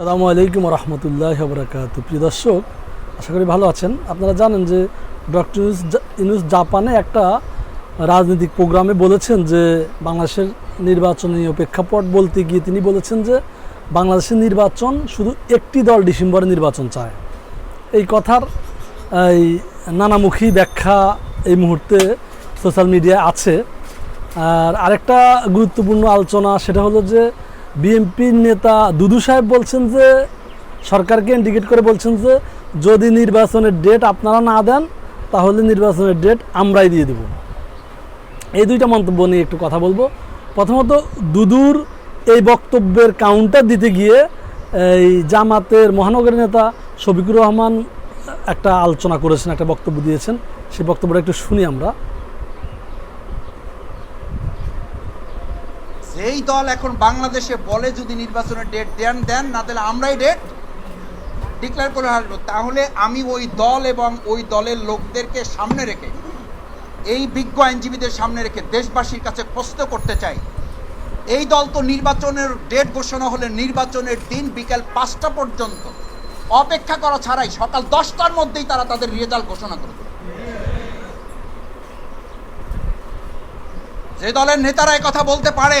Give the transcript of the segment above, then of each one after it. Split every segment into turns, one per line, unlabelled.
আসসালামু আলাইকুম রহমতুল্লাহ বরাকাত প্রিয় দর্শক, আশা করি ভালো আছেন। আপনারা জানেন যে ডক্টর ইউনুস জা- জাপানে একটা রাজনৈতিক প্রোগ্রামে বলেছেন যে বাংলাদেশের নির্বাচনী প্রেক্ষাপট বলতে গিয়ে তিনি বলেছেন যে বাংলাদেশের নির্বাচন শুধু একটি দল ডিসেম্বরে নির্বাচন চায়। এই কথার, এই নানামুখী ব্যাখ্যা এই মুহূর্তে সোশ্যাল মিডিয়ায় আছে। আর আরেকটা গুরুত্বপূর্ণ আলোচনা সেটা হলো যে বিএনপির নেতা দুদু সাহেব বলছেন যে, সরকারকে ইন্ডিকেট করে বলছেন যে, যদি নির্বাচনের ডেট আপনারা না দেন, তাহলে নির্বাচনের ডেট আমরাই দিয়ে দেব। এই দুইটা মন্তব্য নিয়ে একটু কথা বলব। প্রথমত, দুদুর এই বক্তব্যের কাউন্টার দিতে গিয়ে, এই জামাতের মহানগরের নেতা শফিকুর রহমান একটা আলোচনা করেছেন, একটা বক্তব্য দিয়েছেন। সেই বক্তব্যটা একটু শুনি আমরা।
যেই দল এখন বাংলাদেশে বলে যদি নির্বাচনের ডেট দেন দেন, না তাহলে আমরাই ডেট ডিক্লেয়ার করে আসব তাহলে আমি ওই দল এবং ওই দলের লোকদেরকে সামনে রেখে, এই বিজ্ঞ আইনজীবীদের সামনে রেখে দেশবাসীর কাছে প্রশ্ন করতে চাই। এই দল তো নির্বাচনের ডেট ঘোষণা হলে নির্বাচনের দিন বিকেল পাঁচটা পর্যন্ত অপেক্ষা করা ছাড়াই সকাল দশটার মধ্যেই তারা তাদের রেজাল্ট ঘোষণা করবে যে দলের নেতারা কথা বলতে পারে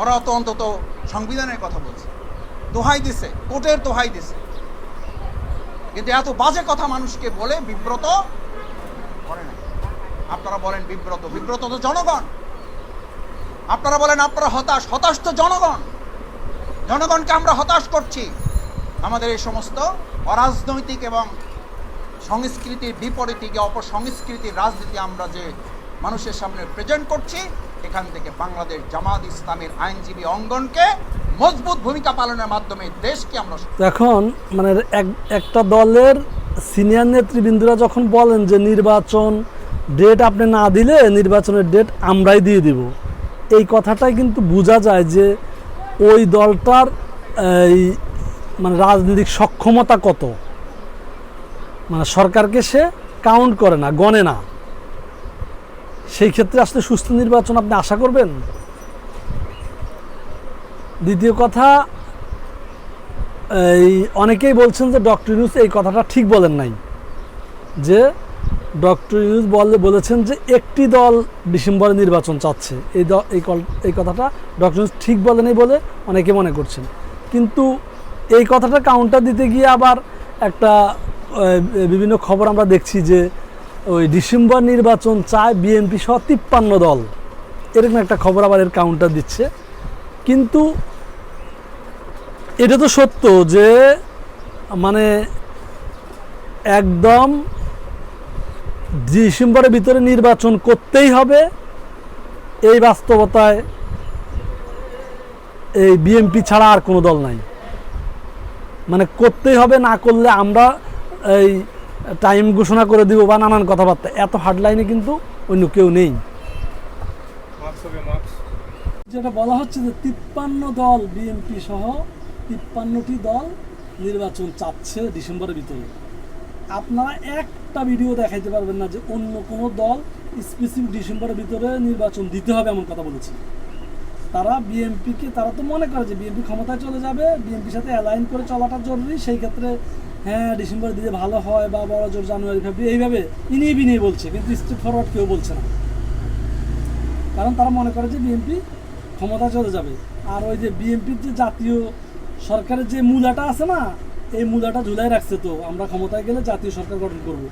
ওরা তো অন্তত সংবিধানের কথা বলছে। দোহাই দিছে, কোর্টের দোহাই দিছে। কিন্তু এত বাজে কথা মানুষকে বলে বিব্রত করে না। আপনারা বলেন বিব্রত বিব্রত তো জনগণ। আপনারা বলেন আপনারা হতাশ হতাশ তো জনগণ। জনগণকে আমরা হতাশ করছি। আমাদের এই সমস্ত অরাজনৈতিক এবং সংস্কৃতির বিপরীতে অপসংস্কৃতির রাজনীতি আমরা যে মানুষের সামনে প্রেজেন্ট করছি এখান থেকে বাংলাদেশ জামাত ইসলামের আইনজীবী অঙ্গনকে মজবুত ভূমিকা পালনের মাধ্যমে দেশকে আমরা
এখন মানে একটা দলের সিনিয়র নেতৃবৃন্দরা যখন বলেন যে নির্বাচন ডেট আপনি না দিলে নির্বাচনের ডেট আমরাই দিয়ে দিব, এই কথাটাই কিন্তু বোঝা যায় যে ওই দলটার, এই মানে রাজনৈতিক সক্ষমতা কত। মানে সরকারকে সে কাউন্ট করে না, গণে না। সেই ক্ষেত্রে আসলে সুস্থ নির্বাচন আপনি আশা করবেন? দ্বিতীয় কথা, এই অনেকেই বলছেন যে ডক্টর ইউনুস এই কথাটা ঠিক বলেন নাই। যে ডক্টর ইউনুস বলে, বলেছেন যে একটি দল ডিসেম্বরে নির্বাচন চাচ্ছে। এই দ, এই এই কথাটা ডক্টর ইউনুস ঠিক বলেনি বলে অনেকে মনে করছেন। কিন্তু এই কথাটা কাউন্টার দিতে গিয়ে আবার একটা বিভিন্ন খবর আমরা দেখছি যে ওই ডিসেম্বর নির্বাচন চায় বিএনপি সহ তিপ্পান্ন দল। এরকম একটা খবর আবার এর কাউন্টার দিচ্ছে। কিন্তু এটা তো সত্য যে মানে একদম ডিসেম্বরের ভিতরে নির্বাচন করতেই হবে। এই বাস্তবতায় এই বিএনপি ছাড়া আর কোনো দল নাই। মানে করতেই হবে, না করলে আমরা এই টাইম ঘোষণা করে দিব বা নানান কথাবার্তা। এত হার্ডলাইনে কিন্তু অন্য কেউ নেই। যেটা বলা হচ্ছে যে তিপ্পান্ন দল বিএনপি সহ তিপ্পান্নটি দল নির্বাচন চাচ্ছে ডিসেম্বরের ভিতরে। আপনারা একটা ভিডিও দেখাইতে পারবেন না যে অন্য কোনো দল স্পেসিফিক ডিসেম্বরের ভিতরে নির্বাচন দিতে হবে এমন কথা বলেছে। তারা বিএনপিকে তারা তো মনে করে যে বিএনপি ক্ষমতায় চলে যাবে বিএনপির সাথে অ্যালাইন করে চলাটা জরুরি সেই ক্ষেত্রে হ্যাঁ ডিসেম্বর দিলে ভালো হয় বা বড় জোর জানুয়ারি, ফেব্রুয়ারি, এইভাবে ইনিয়ে বিনিয়ে বলছে, কিন্তু স্টেপ ফরওয়ার্ড কেউ বলছে না। কারণ তারা মনে করে যে বিএনপি ক্ষমতা চলে যাবে। আর ওই যে বিএনপির যে জাতীয় সরকারের যে মূলাটা আছে না, এই মূলাটা ঝুলাই রাখছে তো, আমরা ক্ষমতায় গেলে জাতীয় সরকার গঠন করব।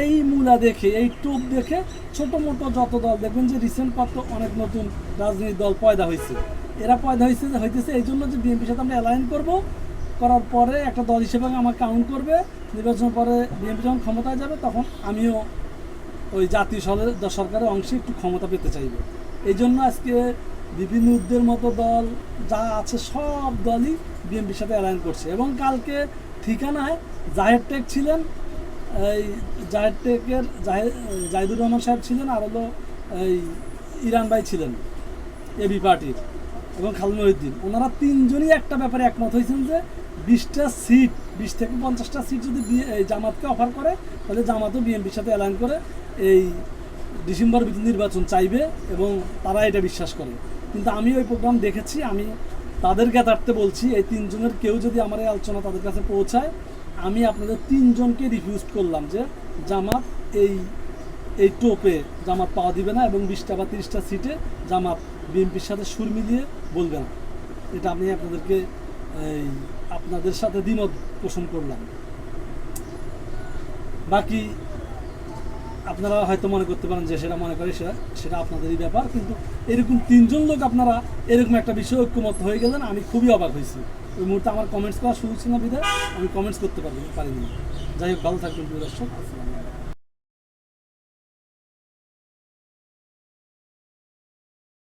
এই মূলা দেখে, এই টোপ দেখে ছোট মোটো যত দল দেখবেন যে রিসেন্ট পাত্র অনেক নতুন রাজনৈতিক দল পয়দা হয়েছে। এরা পয়দা হয়েছে হইতেছে এই জন্য যে বিএনপির সাথে আমরা অ্যালাইন করব করার পরে একটা দল হিসেবে আমার কাউন্ট করবে। নির্বাচন পরে বিএনপি যখন ক্ষমতায় যাবে, তখন আমিও ওই জাতীয় সর- সরকারের অংশে একটু ক্ষমতা পেতে চাইবে। এই জন্য আজকে বিভিন্ন উদ্দের মতো দল যা আছে, সব দলই বিএনপির সাথে অ্যালাইন করছে। এবং কালকে ঠিকানায় জাহের টেক ছিলেন। এই জাহের টেকের জাহে- জাহিদুর রহমান সাহেব ছিলেন আর হলো এই ইরান ভাই ছিলেন এবি পার্টির এবং খালদ মহিউদ্দিন ওনারা তিনজনই একটা ব্যাপারে একমত হয়েছেন যে বিশটা সিট বিশ থেকে পঞ্চাশটা সিট যদি জামাতকে অফার করে, তাহলে জামাতও বিএনপির সাথে অ্যালাইন করে এই ডিসেম্বর নির্বাচন চাইবে এবং তারা এটা বিশ্বাস করে। কিন্তু আমি ওই প্রোগ্রাম দেখেছি, আমি তাদের জ্ঞাতার্থে বলছি, এই তিনজনের কেউ যদি আমার এই আলোচনা তাদের কাছে পৌঁছায়, আমি আপনাদের তিনজনকে রিফিউজ করলাম যে জামাত এই এই টোপে জামাত পাওয়া দিবে না এবং বিশটা বা তিরিশটা সিটে জামাত বিএনপির সাথে সুর মিলিয়ে বলবে না। এটা আমি আপনাদেরকে এই আপনাদের সাথে দ্বিমত পোষণ করলাম। বাকি আপনারা হয়তো মনে করতে পারেন যে সেটা মনে করে সেটা সেটা আপনাদেরই ব্যাপার, কিন্তু এরকম তিনজন লোক আপনারা এরকম একটা বিষয় ঐক্যমত হয়ে গেলেন, আমি খুবই অবাক হয়েছি। ওই মুহূর্তে আমার কমেন্টস করা শুরু ছিল না বিধায়, আমি কমেন্টস করতে পারি পারিনি। যাই হোক, ভালো থাকবেন দর্শক, আসসালামু